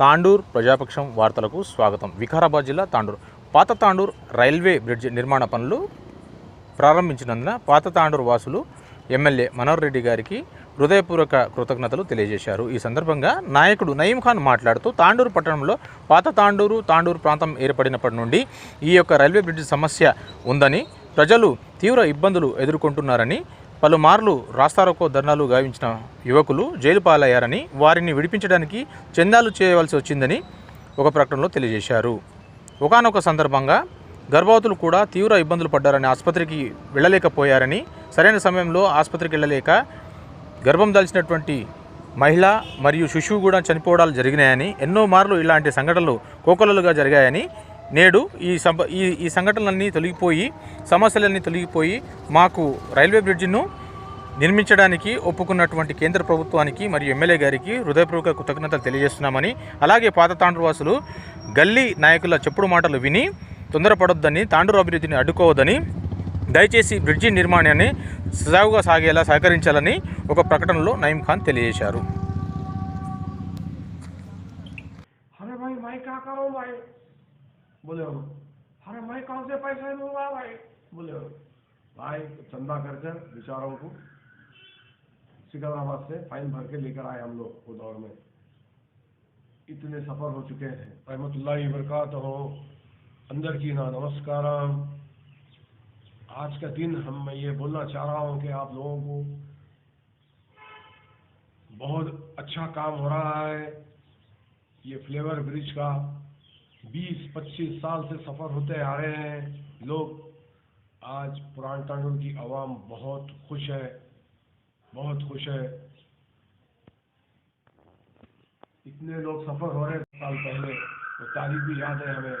తాండూర్ ప్రజాపక్షం వార్తలకు స్వాగతం. వికారాబాద్ జిల్లా తాండూర్. పాత తాండూర్ రైల్వే బ్రిడ్జ్ నిర్మాణ పనులు ప్రారంభించినందున పాత తాండూర్ వాసులు ఎమ్మెల్యే మనోహర్ రెడ్డి గారికి హృదయపూర్వక కృతజ్ఞతలు తెలియజేశారు. ఈ సందర్భంగా నాయకుడు నయీం ఖాన్ మాట్లాడుతూ తాండూరు పట్టణంలో పాత తాండూరు తాండూరు ప్రాంతం ఏర్పడినప్పటి నుండి ఈ యొక్క రైల్వే బ్రిడ్జ్ సమస్య ఉందని ప్రజలు తీవ్ర ఇబ్బందులు ఎదుర్కొంటున్నారని పలుమార్లు రాస్తారోకో ధర్నాలు గావించిన యువకులు జైలు పాలయ్యారని వారిని విడిపించడానికి చందాలు చేయవలసి వచ్చిందని ఒక ప్రకటనలో తెలియజేశారు. ఒకానొక సందర్భంగా గర్భవతులు కూడా తీవ్ర ఇబ్బందులు పడ్డారని ఆసుపత్రికి వెళ్ళలేకపోయారని సరైన సమయంలో ఆసుపత్రికి వెళ్ళలేక గర్భం దాల్చినటువంటి మహిళ మరియు శిశువు కూడా చనిపోవడాలు జరిగినాయని ఎన్నో మార్లు ఇలాంటి సంఘటనలు కోకొల్లలుగా జరిగాయని నేడు ఈ సంప ఈ ఈ సంఘటనలన్నీ తొలగిపోయి సమస్యలన్నీ తొలగిపోయి మాకు రైల్వే బ్రిడ్జిను నిర్మించడానికి ఒప్పుకున్నటువంటి కేంద్ర ప్రభుత్వానికి మరియు ఎమ్మెల్యే గారికి హృదయపూర్వక కృతజ్ఞతలు తెలియజేస్తున్నామని అలాగే పాత తాండ్రువాసులు గల్లీ నాయకుల చెప్పుడు మాటలు విని తొందరపడొద్దని తాండూరు అభివృద్ధిని అడ్డుకోవద్దని దయచేసి బ్రిడ్జి నిర్మాణాన్ని సజావుగా సాగేలా సహకరించాలని ఒక ప్రకటనలో నయీం ఖాన్ తెలియజేశారు. बोले हम अरे मैं कहाँ से पैसे दूँगा भाई? बोले हम भाई, चंदा कर कर, बेचारों को सिकंदराबाद से फाइन भर के लेकर आए हम लोग वो दौर में। इतने सफ़र हो चुके हैं। रहमतुल्लाह बरकत हो अंदर की ना नमस्कार आज का दिन हम, मैं ये बोलना चाह रहा हूँ कि आप लोगों को बहुत अच्छा काम हो रहा है। ये फ्लेवर ब्रिज का 20-25 साल से सफ़र होते आ रहे हैं। लोग आज पुरान तांडुल की आवाम बहुत खुश है, बहुत खुश है। इतने लोग सफ़र हो रहे साल पहले, वो तारीख भी याद है हमें।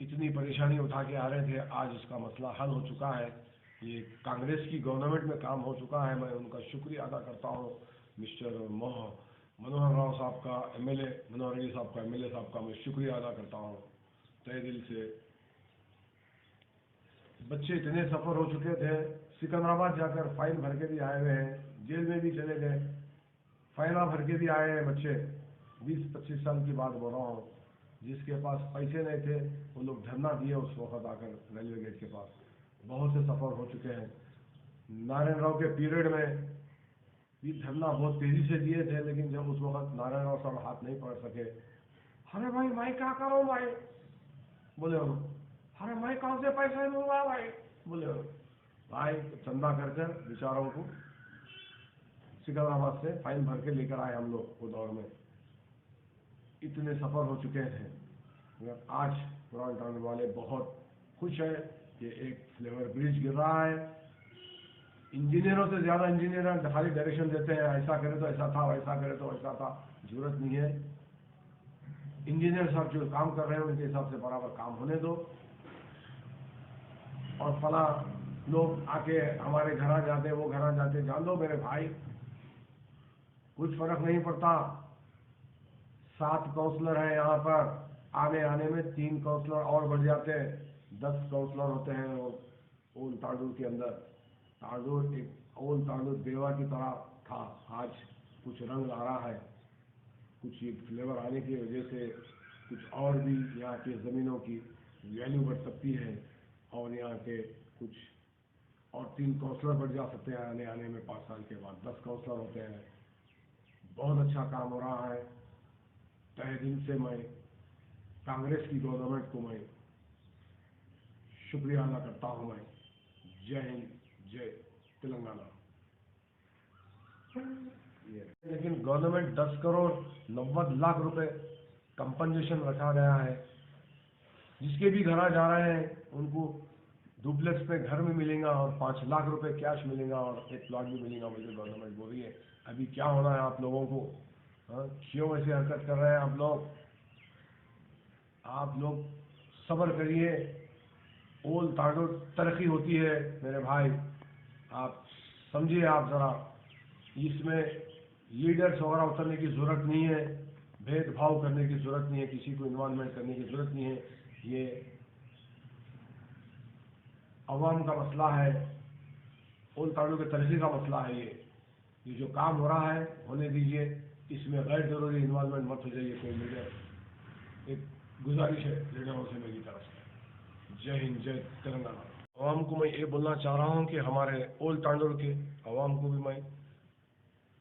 इतनी परेशानी उठा के आ रहे थे, आज इसका मसला हल हो चुका है। ये कांग्रेस की गवर्नमेंट में काम हो चुका है, मैं उनका शुक्रिया अदा करता हूँ, मिस्टर मोह मनोहर राव साहब का एमएलए मनोहर रेड्डी साहब का एमएलए साहब का मैं शुक्रिया अदा करता हूँ। तय दिल से। बच्चे इतने सफ़र हो चुके थे, सिकंदराबाद जाकर फाइन भर के भी आए हुए हैं, जेल में भी चले गए। फाइना भर के भी आए हैं बच्चे। बीस पच्चीस साल की बात बोल रहा हूँ। जिसके पास पैसे नहीं थे, वो लोग धरना दिए उस वक्त आकर रेलवे गेट के पास। बहुत से सफ़र हो चुके हैं। नारायण राव के पीरियड में भी धरना बहुत तेज़ी से दिए थे, लेकिन जब उस वक्त नारायण राव साहब हाथ नहीं पकड़ सके, अरे भाई मैं क्या करो भाई? बोले, अरे मैं कहाँ से पैसे दूँगा भाई? बोले, भाई, चंदा कर कर को सिकंदराबाद से फाइन भर के लेकर आए हम लोग वो दौर में। इतने सफ़र हो चुके मगर आज पुरान वाले बहुत खुश है कि एक फ्लेवर ब्रिज गिर रहा है। इंजीनियरों से ज़्यादा इंजीनियर खाली डायरेक्शन देते हैं, ऐसा करे तो ऐसा था, वैसा करे तो ऐसा था, ज़रूरत नहीं है। इंजीनियर साहब जो काम कर रहे हैं, उनके हिसाब से बराबर काम होने दो। और फला लोग आके हमारे घर आ जाते वो घर आ जाते जान दो मेरे भाई, कुछ फ़र्क नहीं पड़ता। सात काउंसलर हैं यहाँ पर, आने आने में तीन काउंसलर और बढ़ जाते हैं, दस काउंसलर होते हैं ओल तांडूर के अंदर। तांडूर एक ओल तांडूर देवा की तरह था। आज कुछ रंग ला रहा है। कुछ ये फ्लेवर आने की वजह से कुछ और भी यहाँ के ज़मीनों की वैल्यू बढ़ सकती है और यहाँ के कुछ और तीन काउंसलर बढ़ जा सकते हैं आने आने में पाँच साल के बाद। दस काउंसलर होते हैं। बहुत अच्छा काम हो रहा है। तहे दिल से मैं कांग्रेस की गवर्नमेंट को मैं शुक्रिया अदा करता हूँ। मैं जय हिंद। जय तेलंगाना। लेकिन गवर्नमेंट 10 करोड़ नब्बे लाख रुपए कंपनसेशन रखा गया है। जिसके भी घर जा रहे हैं, उनको डुप्लेक्स पे घर में मिलेगा और पाँच लाख रुपए कैश मिलेगा और एक प्लॉट भी मिलेगा मुझे गवर्नमेंट बोल रही है। अभी क्या होना है आप लोगों को? हाँ क्यों ऐसे हरकत कर रहे हैं आप लोग? आप लोग सब्र करिए। ओल तांडो तरक्की होती है मेरे भाई। आप समझिए आप ज़रा, इसमें लीडर्स वगैरह उतरने की ज़रूरत नहीं है, भेदभाव करने की ज़रूरत नहीं है, किसी को इन्वॉल्वमेंट करने की ज़रूरत नहीं है, ये अवाम का मसला है ओल तांडो के तरक्की का मसला है ये। ये जो काम हो रहा है, होने दीजिए, इसमें गैर ज़रूरी इन्वॉल्वमेंट मत हो जाइए, कोई लीडर एक गुजारिश है लीडरों से मेरी तरफ़ से। जय हिंद, जय तेलंगाना। आवाम को मैं ये बोलना चाह रहा हूँ कि हमारे ओल्ड तांडोर के आवाम को भी मैं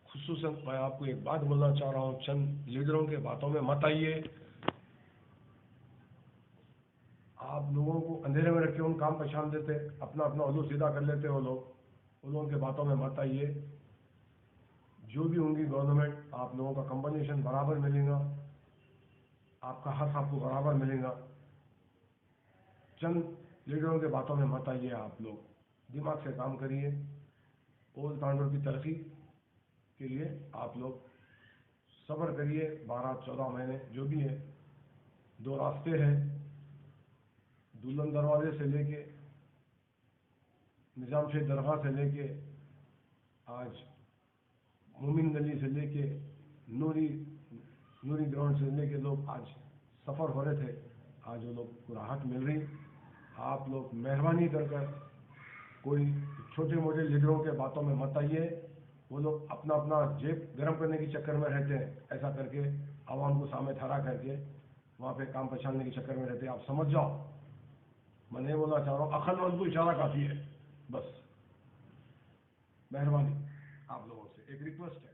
खसूस मैं आपको एक बात बोलना चाह रहा हूँ, चंद लीडरों के बातों में मत आइए। आप लोगों को अंधेरे में रख उन काम पहचान देते अपना अपना उल्लू सीधा कर लेते वो लोग। उन लोगों के बातों में मत आइए। जो भी होंगी गवर्नमेंट आप लोगों का कंपनसेशन बराबर मिलेगा। आपका हक आपको बराबर मिलेगा। चंद लीडरों के बातों में मत आइए आप लोग। दिमाग से काम करिए ओल तांडोर की तरक्की के लिए आप लोग सब्र करिए। बारह, चौदह महीने जो भी है, दो रास्ते हैं। दुल्हन दरवाजे से लेके, निज़ाम शेख दरगाह से लेके, आज मोमिन गली से लेके, नूरी नूरी ग्राउंड से लेके लोग आज सफ़र हो रहे थे। आज वो लोग को राहत मिल रही। आप लोग मेहरबानी कर कर कोई छोटे मोटे लीडरों के बातों में मत आइए। वो लोग अपना अपना जेब गर्म करने के चक्कर में रहते हैं, ऐसा करके, आवाम को सामने ठहरा करके, वहाँ पे काम पहचानने के चक्कर में रहते हैं। आप समझ जाओ। मैं नहीं बोलना चाह रहा हूँ अक्लमंद को इशारा काफ़ी है। बस। मेहरबानी। आप लोगों से एक रिक्वेस्ट है।